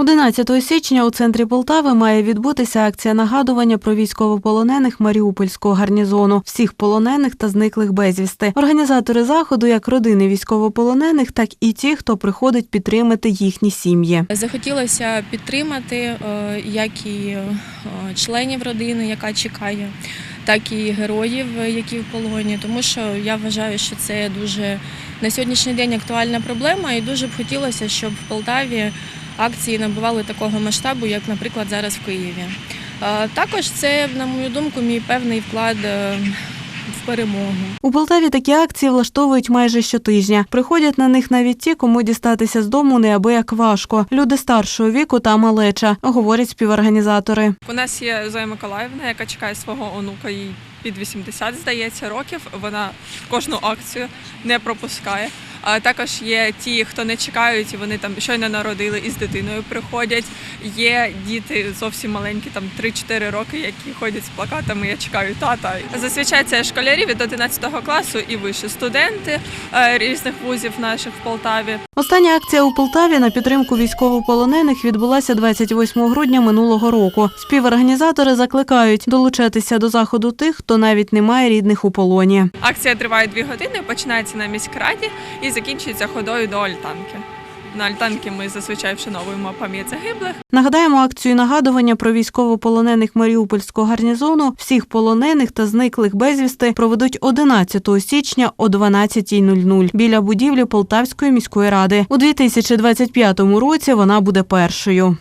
11 січня у центрі Полтави має відбутися акція нагадування про військовополонених Маріупольського гарнізону, всіх полонених та зниклих безвісти. Організатори заходу як родини військовополонених, так і ті, хто приходить підтримати їхні сім'ї. Захотілося підтримати е, як і е, членів родини, яка чекає, так і героїв, е, які в полоні, тому що я вважаю, що це дуже на сьогоднішній день актуальна проблема, і дуже б хотілося, щоб в Полтаві акції набували такого масштабу, як, наприклад, зараз в Києві. Також це, на мою думку, мій певний вклад е, в перемогу. У Полтаві такі акції влаштовують майже щотижня. Приходять на них навіть ті, кому дістатися з дому неабияк важко. Люди старшого віку та малеча, говорять співорганізатори. У нас є Зоя Миколаївна, яка чекає свого онука, їй під 80, здається, років. Вона кожну акцію не пропускає. А також є ті, хто не чекають, і вони там щойно народили і з дитиною приходять. Є діти зовсім маленькі, там 3-4 роки, які ходять з плакатами Я чекаю тата. Зазвичай це школярі від 11 класу і вище студенти е, різних вузів наших в Полтаві. Остання акція у Полтаві на підтримку військовополонених відбулася 28 грудня минулого року. Співорганізатори закликають долучатися до заходу тих, хто навіть не має рідних у полоні. Акція триває дві години, починається на міськраді і закінчується ходою до Альтанки. На Альтанки ми зазвичай вшановуємо пам'ять загиблих. Нагадаємо акцію нагадування про військовополонених Маріупольського гарнізону. Всіх полонених та зниклих безвісти проведуть 11 січня о 12.00 біля будівлі Полтавської міської ради. У 2025 році вона буде першою.